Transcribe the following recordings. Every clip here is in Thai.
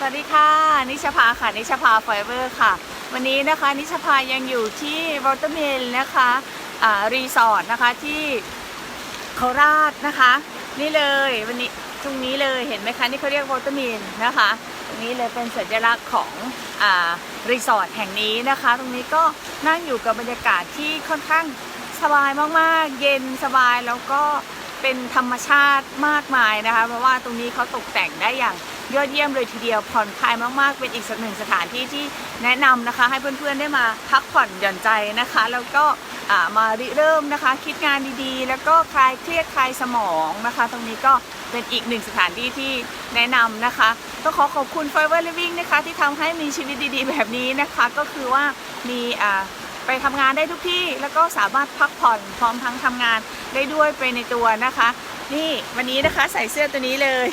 สวัสดีค่ะ นิชภาค่ะ นิชภาไฟเบอร์ค่ะ วันนี้นะคะนิชภายังอยู่ที่วอเตอร์มิลนะคะรีสอร์ทนะคะที่โคราชนะคะ นี่เลยวันนี้ตรงนี้เลยเห็นไหมคะนี่เขาเรียกวอเตอร์มิลนะคะตรงนี้เลยเป็นสัญลักษณ์ของอรีสอร์ทแห่งนี้นะคะ ตรงนี้ก็นั่งอยู่กับบรรยากาศที่ค่อนข้างสบายมากๆ เย็นสบายแล้วก็เป็นธรรมชาติมากมายนะคะ เพราะว่าตรงนี้เขาตกแต่งได้อย่าง ยอดเยี่ยมเลยทีเดียวผ่อนคลายมากๆ เป็นอีกสักหนึ่งสถานที่ที่แนะนำนะคะ ให้เพื่อนๆได้มาพักผ่อนหย่อนใจนะคะ แล้วก็มาริเริ่มนะคะ คิดงานดีๆ แล้วก็คลายเครียดคลายสมองนะคะ ตรงนี้ก็เป็นอีกหนึ่งสถานที่ที่แนะนำนะคะต้องขอขอบคุณ Forever Living นะคะที่ทำให้มีชีวิตดีๆ แบบนี้นะคะ ก็คือว่ามีไปทำงานได้ทุกที่ แล้วก็สามารถพักผ่อนพร้อมทั้งทำงานได้ด้วยไปในตัวนะคะ นี่วันนี้นะคะใส่เสื้อตัวนี้เลย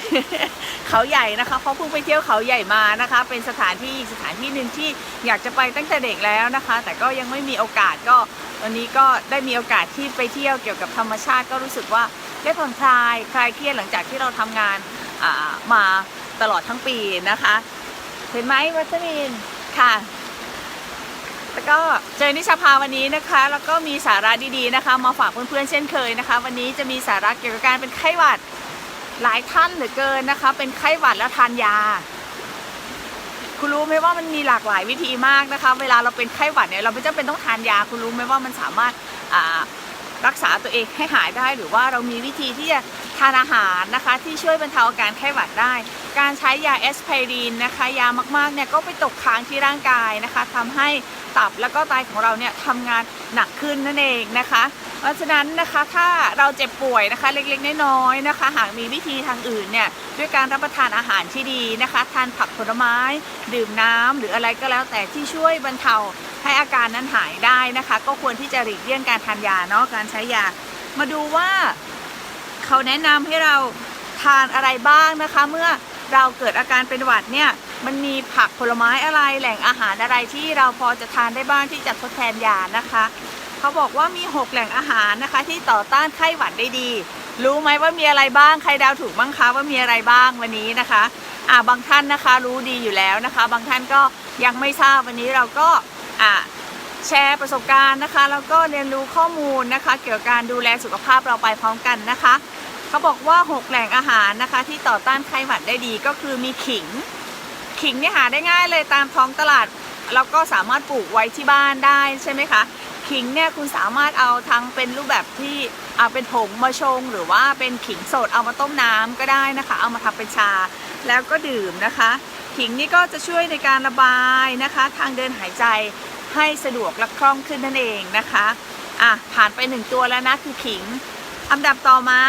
เขาใหญ่นะคะเขาเพิ่งไปเที่ยวเขาใหญ่มานะคะ เป็นสถานที่สถานที่หนึ่งที่อยากจะไปตั้งแต่เด็กแล้วนะคะ แต่ก็ยังไม่มีโอกาสก็วันนี้ก็ได้มีโอกาสที่ไปเที่ยวเกี่ยวกับธรรมชาติก็รู้สึกว่าได้ผ่อนคลายคลายเครียดหลังจากที่เราทำงานมาตลอดทั้งปีนะคะ เห็นไหมวัชรินค่ะ แล้วก็เจอนิชาภาวันนี้นะคะ แล้วก็มีสาระดีๆนะคะ มาฝากเพื่อนๆเช่นเคยนะคะ วันนี้จะมีสาระเกี่ยวกับการเป็นไข้หวัดหลายท่านเหลือเกินนะคะ เป็นไข้หวัดแล้วทานยา คุณรู้ไหมว่ามันมีหลากหลายวิธีมากนะคะ เวลาเราเป็นไข้หวัดเนี่ยเราไม่จำเป็นต้องทานยา คุณรู้ไหมว่ามันสามารถรักษาตัวเองให้หายได้ หรือว่าเรามีวิธีที่จะ ทานอาหารนะคะ ที่ช่วยบรรเทาอาการไข้หวัดได้ การใช้ยาแอสไพรินนะคะ ยามากๆเนี่ยก็ไปตกค้างที่ร่างกายนะคะทำให้ตับแล้วก็ไตของเราเนี่ยทำงานหนักขึ้นนั่นเองนะคะ เพราะฉะนั้นนะคะถ้าเราเจ็บป่วยนะคะเล็กๆน้อยๆนะคะ หากมีวิธีทางอื่นเนี่ยด้วยการรับประทานอาหารที่ดีนะคะ ทานผักผลไม้ ดื่มน้ำหรืออะไรก็แล้วแต่ที่ช่วยบรรเทาให้อาการนั้นหายได้นะคะ ก็ควรที่จะหลีกเลี่ยงการทานยาเนาะการใช้ยา มาดูว่า เขาแนะนำให้เราทานอะไรบ้างนะคะ เมื่อเราเกิดอาการเป็นหวัดเนี่ยมันมีผักผลไม้อะไรแหล่งอาหารอะไรที่เราพอจะทานได้บ้างที่จะทดแทนยานะคะเขาบอกว่ามี 6 แหล่งอาหารนะคะ ที่ต่อต้านไข้หวัดได้ดี รู้ไหมว่ามีอะไรบ้างใครดาวถูกบ้างคะว่ามีอะไรบ้างวันนี้นะคะอ่าบางท่านนะคะรู้ดีอยู่แล้วนะคะ บางท่านก็ยังไม่ทราบวันนี้เราก็อ่า แชร์ประสบการณ์นะคะ แล้วก็เรียนรู้ข้อมูลนะคะ เกี่ยวกับการดูแลสุขภาพเราไปพร้อมกันนะคะ เขาบอกว่า 6 แหล่งอาหารนะคะ ที่ต่อต้านไข้หวัดได้ดีก็คือมีขิง ขิงเนี่ยหาได้ง่ายเลยตามท้องตลาด แล้วก็สามารถปลูกไว้ที่บ้านได้ใช่ไหมคะขิงเนี่ยคุณสามารถเอาทั้งเป็นรูปแบบที่เอาเป็นผงมาชง หรือว่าเป็นขิงสดเอามาต้มน้ำก็ได้นะคะ เอามาทำเป็นชาแล้วก็ดื่มนะคะ ขิงนี่ก็จะช่วยในการระบายนะคะ ทางเดินหายใจ ให้สะดวกและคล่องขึ้นนั่นเองนะคะอะผ่านไปหนึ่งตัวแล้วนะคือขิงอันดับต่อมา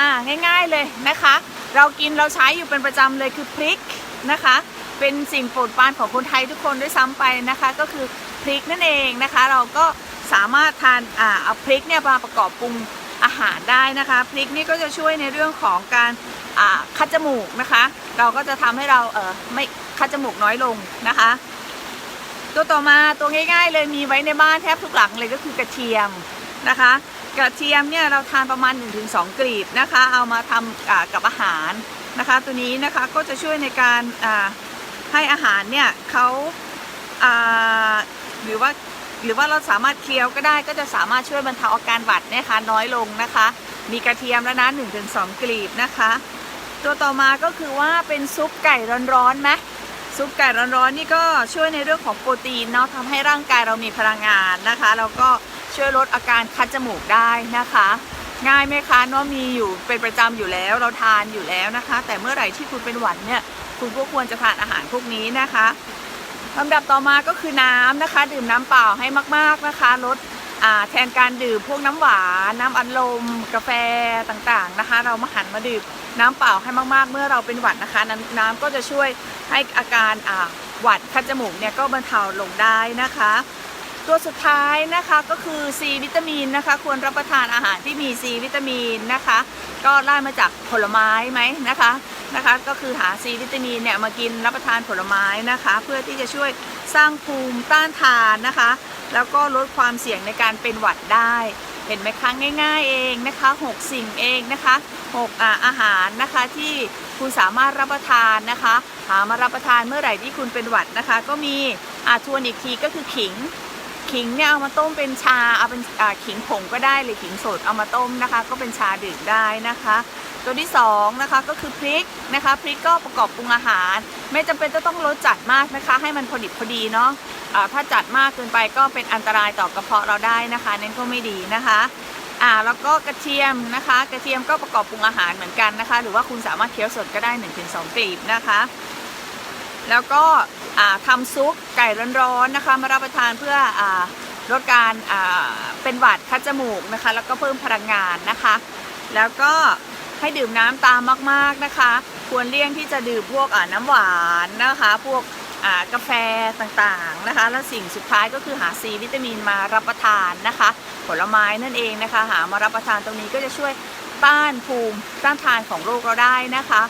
ง่าย ๆเลยนะคะ เรากินเราใช้อยู่เป็นประจำเลยคือพริกนะคะ เป็นสิ่งโปรดปรานของคนไทยทุกคนด้วยซ้ำไปนะคะ ก็คือพริกนั่นเองนะคะ เราก็สามารถทานอ่าเอาพริกเนี่ยมาประกอบปรุงอาหารได้นะคะพริกนี่ก็จะช่วยในเรื่องของการอ่าคัดจมูกนะคะ เราก็จะทำให้เราเออไม่คัดจมูกน้อยลงนะคะ ตัวต่อมาตัวง่ายๆ เลยมีไว้ในบ้านแทบทุกหลังเลยก็คือกระเทียมนะคะ กระเทียมเนี่ยเราทานประมาณ 1-2 กลีบนะคะ เอามาทำอ่ากับอาหารนะคะ ตัวนี้นะคะก็จะช่วยในการให้อาหารเนี่ยเขาหรือว่าหรือว่าเราสามารถเคี้ยวก็ได้ก็จะสามารถช่วยบรรเทาอาการหวัดนะคะน้อยลงนะคะ มีกระเทียมแล้วนะ1-2 กลีบนะคะ ตัวต่อมาก็คือว่าเป็นซุปไก่ร้อนๆไหม ซุปไก่ร้อนๆนี่ก็ช่วยในเรื่องของโปรตีนเนาะทำให้ร่างกายเรามีพลังงานนะคะแล้วก็ช่วยลดอาการคัดจมูกได้นะคะ ง่ายไหมคะเนาะมีอยู่เป็นประจำอยู่แล้วเราทานอยู่แล้วนะคะ แต่เมื่อไหร่ที่คุณเป็นหวัดเนี่ยคุณก็ควรจะทานอาหารพวกนี้นะคะลำดับต่อมาก็คือน้ำนะคะ ดื่มน้ำเปล่าให้มาก ๆนะคะ ลด แทนการดื่มพวกน้ำหวานน้ำอัดลม กาแฟต่างๆนะคะ เรามาหันมาดื่มน้ำเปล่าให้มากๆ เมื่อเราเป็นหวัดนะคะ น้ำน้ำก็จะช่วยให้อาการหวัดคัดจมูกเนี่ยก็บรรเทาลงได้นะคะ ตัวสุดท้ายนะคะก็คือ C วิตามินนะคะ ควรรับประทานอาหารที่มี C วิตามินนะคะ ก็ได้มาจากผลไม้ไหมนะคะนะคะ ก็คือหา C วิตามินเนี่ยมากินรับประทานผลไม้นะคะ เพื่อที่จะช่วยสร้างภูมิต้านทานนะคะ แล้วก็ลดความเสี่ยงในการเป็นหวัดได้ เห็นไหมคะง่าย ๆเองนะคะหกสิ่งเองนะคะหกอ่าอาหารนะคะที่คุณสามารถรับประทานนะคะ หามารับประทานเมื่อไหร่ที่คุณเป็นหวัดนะคะ ก็มีอาทวนอีกทีก็คือขิงขิงเนี่ยเอามาต้มเป็นชาเอาเป็นอ่าขิงผงก็ได้หรือขิงสดเอามาต้มนะคะ ก็เป็นชาดื่มได้นะคะ ตัวที่สองนะคะก็คือพริกนะคะพริกก็ประกอบปรุงอาหาร ไม่จำเป็นจะต้องรสจัดมากนะคะ ให้มันพอดิบพอดีเนาะอ่าถ้าจัดมากเกินไปก็เป็นอันตรายต่อกระเพาะเราได้นะคะ นั่นก็ไม่ดีนะคะอ่าแล้วก็กระเทียมนะคะ กระเทียมก็ประกอบปรุงอาหารเหมือนกันนะคะ หรือว่าคุณสามารถเคี้ยวสดก็ได้ 1-2กลีบนะคะ แล้วก็อ่าทำซุปไก่ร้อนๆนะคะ มารับประทานเพื่ออลดการเป็นหวัดคัดจมูกนะคะ แล้วก็เพิ่มพลังงานนะคะ แล้วก็ให้ดื่มน้ำตามมากๆนะคะ ควรเลี่ยงที่จะดื่มพวกน้ำหวานนะคะ พวก กาแฟต่างๆนะคะ แล้วสิ่งสุดท้ายก็คือหาซีวิตามินมารับประทานนะคะ ผลไม้นั่นเองนะคะ หามารับประทานตรงนี้ก็จะช่วยต้านภูมิต้านทานของโรคเราได้นะคะ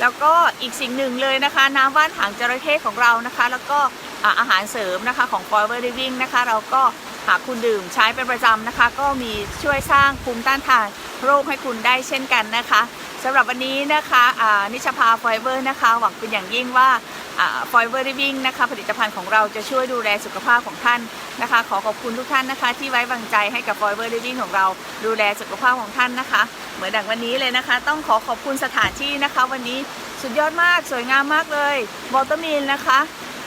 แล้วก็อีกสิ่งหนึ่งเลยนะคะ น้ำว่านหางจระเข้ของเรานะคะ แล้วก็อาอาหารเสริมนะคะของ Forever Living นะคะ เราก็หากคุณดื่มใช้เป็นประจำนะคะ ก็มีช่วยสร้างภูมิต้านทานโรคให้คุณได้เช่นกันนะคะ สำหรับวันนี้นะคะนิชภา Forever นะคะ หวังเป็นอย่างยิ่งว่าอ่า Forever Living นะคะผลิตภัณฑ์ของเราจะช่วยดูแลสุขภาพของท่านนะคะ ขอขอบคุณทุกท่านนะคะ ที่ไว้วางใจให้กับ Forever Living ของเราดูแลสุขภาพของท่านนะคะ เหมือนดังวันนี้เลยนะคะ ต้องขอขอบคุณสถานที่นะคะ วันนี้สุดยอดมากสวยงามมากเลยวอเตอร์มิลนะคะ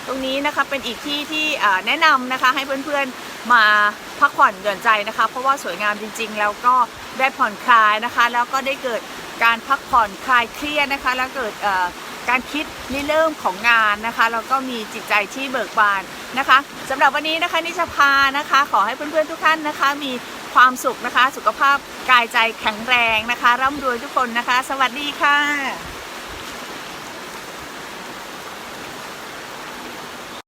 ตรงนี้นะคะเป็นอีกที่ที่แนะนำนะคะให้เพื่อนๆมาพักผ่อนหย่อนใจนะคะ เพราะว่าสวยงามจริง ๆ แล้วก็ได้ผ่อนคลายนะคะ แล้วก็ได้เกิด การพักผ่อนคลายเครียดนะคะ แล้วเกิดเอ่อการคิดริเริ่มของงานนะคะแล้วก็มีจิตใจที่เบิกบานนะคะสำหรับวันนี้นะคะนิชพานะคะ ขอให้เพื่อนๆทุกท่านนะคะ มีความสุขนะคะ สุขภาพกายใจแข็งแรงนะคะร่ำรวยทุกคนนะคะ สวัสดีค่ะ